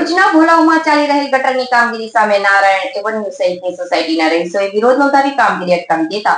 ભુજના ભોલાવમાં ચાલી રહેલ ગટરની કામગીરી સામે નારાયણ એવન્યુ સહિતની સોસાયટીના રહીશોએ વિરોધ નોંધાવી કામગીરી અટકાવી દેતા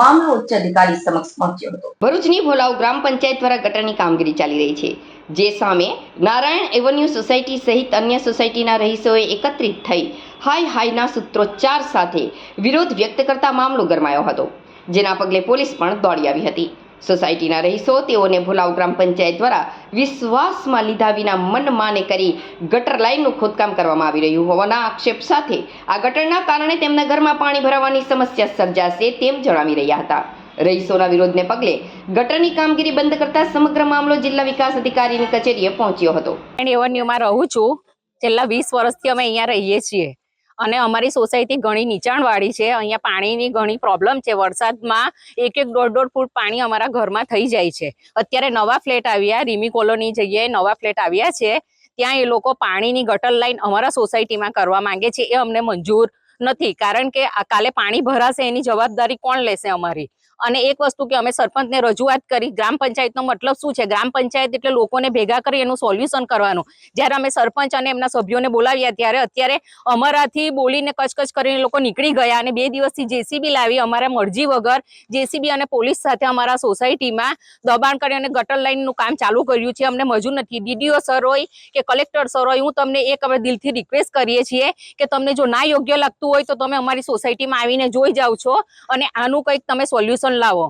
મામલો ઉચ્ચ અધિકારી સમક્ષ પહોંચ્યો હતો. ભરૂચની ભોલાવ ગ્રામ પંચાયત દ્વારા ગટરની કામગીરી ચાલી રહી છે, જે સામે નારાયણ એવન્યુ સોસાયટી સહિત અન્ય સોસાયટીના રહીશોએ એકત્રિત થઈ હાય હાયના સૂત્રોચ્ચાર સાથે વિરોધ વ્યક્ત કરતા મામલો ગરમાયો હતો, જેના પગલે પોલીસ પણ દોડી આવી હતી. સોસાયટીના રહીશો તેઓને ભોલાવ ગ્રામ પંચાયત દ્વારા વિશ્વાસમાં લીધા વિના મન માને કરી ગટર લાઇનનું ખોદકામ કરવામાં આવી રહ્યું હોવાના આક્ષેપ સાથે આ ગટરના કારણે તેમના ઘરમાં પાણી ભરાવાની સમસ્યા સર્જાશે તેમ જણાવી રહ્યા હતા. રહીશોના વિરોધને પગલે ગટરની કામગીરી બંધ કરતા સમગ્ર મામલો જિલ્લા વિકાસ અધિકારીની કચેરીએ પહોંચ્યો હતો. એવન્યુમાં રહું છું. છેલ્લા વીસ વર્ષથી અમે અહીંયા રહીએ છીએ. અને અમારી સોસાયટી ઘણી નીચાણવાળી છે. અહીંયા પાણીની ઘણી પ્રોબ્લેમ છે. વરસાદમાં એક એક દોઢ દોઢ ફૂટ પાણી અમારા ઘરમાં થઈ જાય છે. અત્યારે નવા ફ્લેટ આવ્યા. રીમી કોલોની જગ્યાએ નવા ફ્લેટ આવ્યા છે. ત્યાં એ લોકો પાણીની ગટર લાઈન અમારા સોસાયટીમાં કરવા માંગે છે. એ અમને મંજૂર નથી. કારણ કે કાલે પાણી ભરાશે એની જવાબદારી કોણ લેશે અમારી? અને એક વસ્તુ કે અમે સરપંચને રજૂઆત કરી, ગ્રામ પંચાયતનો મતલબ શું છે? ગ્રામ પંચાયત એટલે લોકોને ભેગા કરી એનું સોલ્યુશન કરવાનું. જ્યારે અમે સરપંચ અને એમના સભ્યોને બોલાવ્યા ત્યારે અત્યારે અમારાથી બોલીને કચકચ કરીને લોકો નીકળી ગયા અને બે દિવસથી જેસીબી લાવી, અમારા મરજી વગર જેસીબી અને પોલીસ સાથે અમારા સોસાયટીમાં દબાણ કરી અને ગટર લાઈનનું કામ ચાલુ કર્યું છે. અમને મજૂર નથી. ડીડીઓ સર હોય કે કલેક્ટર સર હોય, હું તમને એક અમે દિલથી રિક્વેસ્ટ કરીએ છીએ કે તમને જો ના યોગ્ય લાગતું હોય તો તમે અમારી સોસાયટીમાં આવીને જોઈ જાઓ છો અને આનું કંઈક તમે સોલ્યુશન લાવો?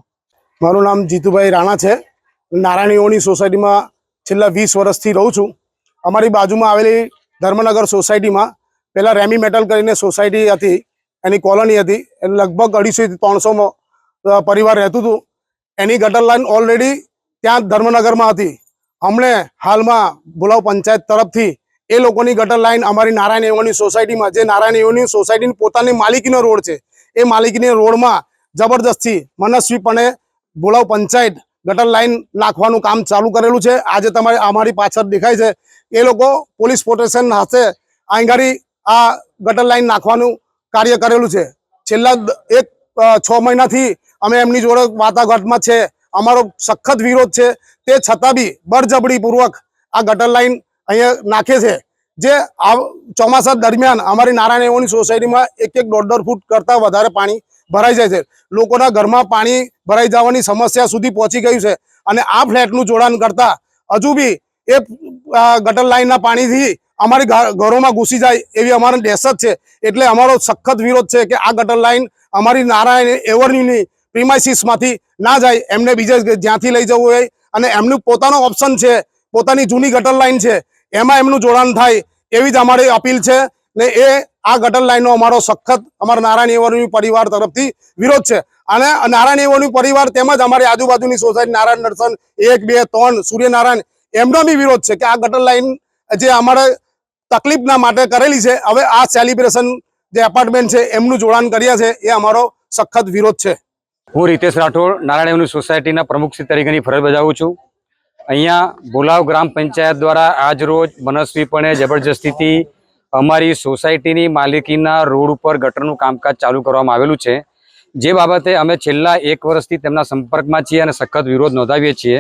મારું નામ જીતુભાઈ રાણા છે. નારાયણીઓની સોસાયટીમાં છેલ્લા વીસ વર્ષથી રહું છું. અમારી બાજુમાં આવેલી ધર્મનગર સોસાયટીમાં પહેલાં રેમી મેટલ કરીને સોસાયટી હતી, એની કોલોની હતી. એને લગભગ અઢીસોથી ત્રણસોમાં પરિવાર રહેતું હતું. એની ગટર લાઈન ઓલરેડી ત્યાં ધર્મનગરમાં હતી. અમને હાલમાં ભુલાવ પંચાયત તરફથી એ લોકોની ગટર લાઈન અમારી નારાયણ એવોની સોસાયટીમાં, જે નારાયણ એવોની સોસાયટીની પોતાની માલિકીનો રોડ છે. એ માલિકીની રોડમાં જબરદસ્તી મનસ્વીપણે બોલાવ પંચાયત ગટર લાઈન નાખવાનું કામ ચાલુ કરેલું છે. આજે તમારે અમારી પાછળ દેખાય છે. એ લોકો પોલીસ પ્રોટેક્શન હાથે આંગારી આ ગટર લાઈન નાખવાનું કાર્ય કરેલું છે. છેલ્લા એક છ મહિનાથી અમે એમની જોડે વાટાઘાટમાં છે. અમારો સખત વિરોધ છે. તે છતાં બી બળજબડીપૂર્વક આ ગટર લાઈન અહીંયા નાખે છે. જે આ ચોમાસા દરમિયાન અમારી નારાયણ એવોની સોસાયટીમાં એક એક દોઢ દોઢ ફૂટ કરતાં વધારે પાણી ભરાઈ જાય છે. લોકોના ઘરમાં પાણી ભરાઈ જવાની સમસ્યા સુધી પહોંચી ગયું છે અને આ ફ્લેટનું જોડાણ કરતા હજુ બી એ ગટર લાઈનના પાણીથી અમારી ઘરોમાં ઘૂસી જાય એવી અમારી દહેશત છે. એટલે અમારો સખત વિરોધ છે કે આ ગટર લાઈન અમારી નારાયણ એવન્યુની પ્રિમાઇસીસમાંથી ના જાય. એમને બીજે જ્યાંથી લઈ જવું હોય અને એમનું પોતાનો ઓપ્શન છે, પોતાની જૂની ગટર લાઈન છે, એમાં એમનું જોડાણ થાય એવી જ અમારી અપીલ છે ને એ આ ગટર લાઈનનો અમારો સખત, અમારા નારાયણ એવન્યુ પરિવાર તરફથી વિરોધ છે. અને નારાયણ એવન્યુ પરિવાર તેમજ અમારી આજુબાજુની સોસાયટી નારાયણ દર્શન એક, બે, ત્રણ, સૂર્યનારાયણ, એમનો બી વિરોધ છે કે આ ગટર લાઈન જે અમારે તકલીફના માટે કરેલી છે, હવે આ સેલિબ્રેશન જે એપાર્ટમેન્ટ છે એમનું જોડાણ કર્યા છે, એ અમારો સખત વિરોધ છે. હું રીતેશ રાઠોડ, નારાયણ સોસાયટીના પ્રમુખશ્રી તરીકેની ફરજ બજાવું છું. અહીંયા ભોલાવ ગ્રામ પંચાયત દ્વારા આજ રોજ મનસ્વીપણે જબરજસ્તીથી અમારી સોસાયટીની માલિકીના રોડ ઉપર ગટરનું કામકાજ ચાલુ કરવામાં આવેલું છે. જે બાબતે અમે છેલ્લા એક વર્ષથી તેમના સંપર્કમાં છીએ અને સખત વિરોધ નોંધાવીએ છીએ.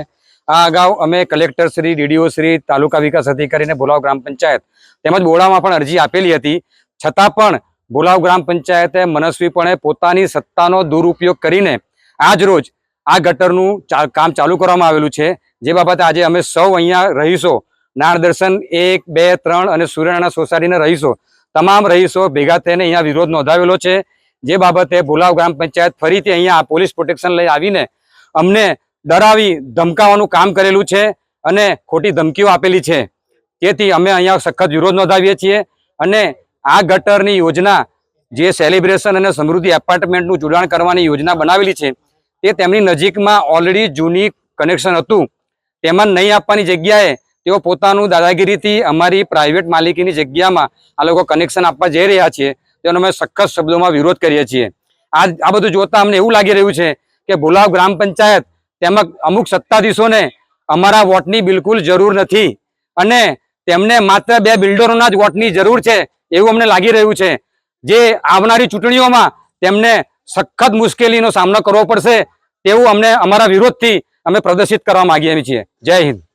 આ અગાઉ અમે કલેક્ટર શ્રી, ડીડીઓ શ્રી, તાલુકા વિકાસ અધિકારીને ભોલાવ ગ્રામ પંચાયત તેમજ બોડામાં પણ અરજી આપેલી હતી. છતાં પણ ભોલાવ ગ્રામ પંચાયતે મનસ્વીપણે પોતાની સત્તાનો દુરુપયોગ કરીને આજ રોજ આ ગટરનું કામ ચાલુ કરવામાં આવેલું છે. જે બાબતે આજે અમે સૌ અહીંયા રહીશો નાણ દર્શન, એક, બે, ત્રણ અને સૂર્યનારાયણ સોસાયટીના રહીશો. તમામ રહીશો ભેગા થઈને અહીંયા વિરોધ નોંધાવેલો છે. જે બાબતે ભોલાવ ગ્રામ પંચાયત ફરીથી અહીંયા પોલીસ પ્રોટેક્શન લઈ આવીને અમને ડરાવી ધમકાવાનું કામ કરેલું છે અને ખોટી ધમકીઓ આપેલી છે. તેથી અમે અહીંયા સખત વિરોધ નોંધાવીએ છીએ અને આ ગટરની યોજના જે સેલિબ્રેશન અને સમૃદ્ધિ એપાર્ટમેન્ટનું જોડાણ કરવાની યોજના બનાવેલી છે તે તેમની નજીકમાં ઓલરેડી જૂની કનેક્શન હતું. તેમાં નહીં આપવાની જગ્યાએ તેઓ પોતાનું દાદાગીરીથી અમારી પ્રાઇવેટ માલિકીની જગ્યામાં આ લોકો કનેક્શન આપવા જઈ રહ્યા છે. તેનો અમે સખત શબ્દોમાં વિરોધ કરીએ છીએ. આ આ બધું જોતા અમને એવું લાગી રહ્યું છે કે ભોલાવ ગ્રામ પંચાયત તેમજ અમુક સત્તાધીશોને અમારા વોટની બિલકુલ જરૂર નથી અને તેમને માત્ર બે બિલ્ડરોના જ વોટની જરૂર છે એવું અમને લાગી રહ્યું છે. જે આવનારી ચૂંટણીઓમાં તેમને સખત મુશ્કેલીનો સામનો કરવો પડશે તેવું અમને અમારા વિરોધથી અમે પ્રદર્શિત કરવા માંગીએ છીએ. જય હિન્દ.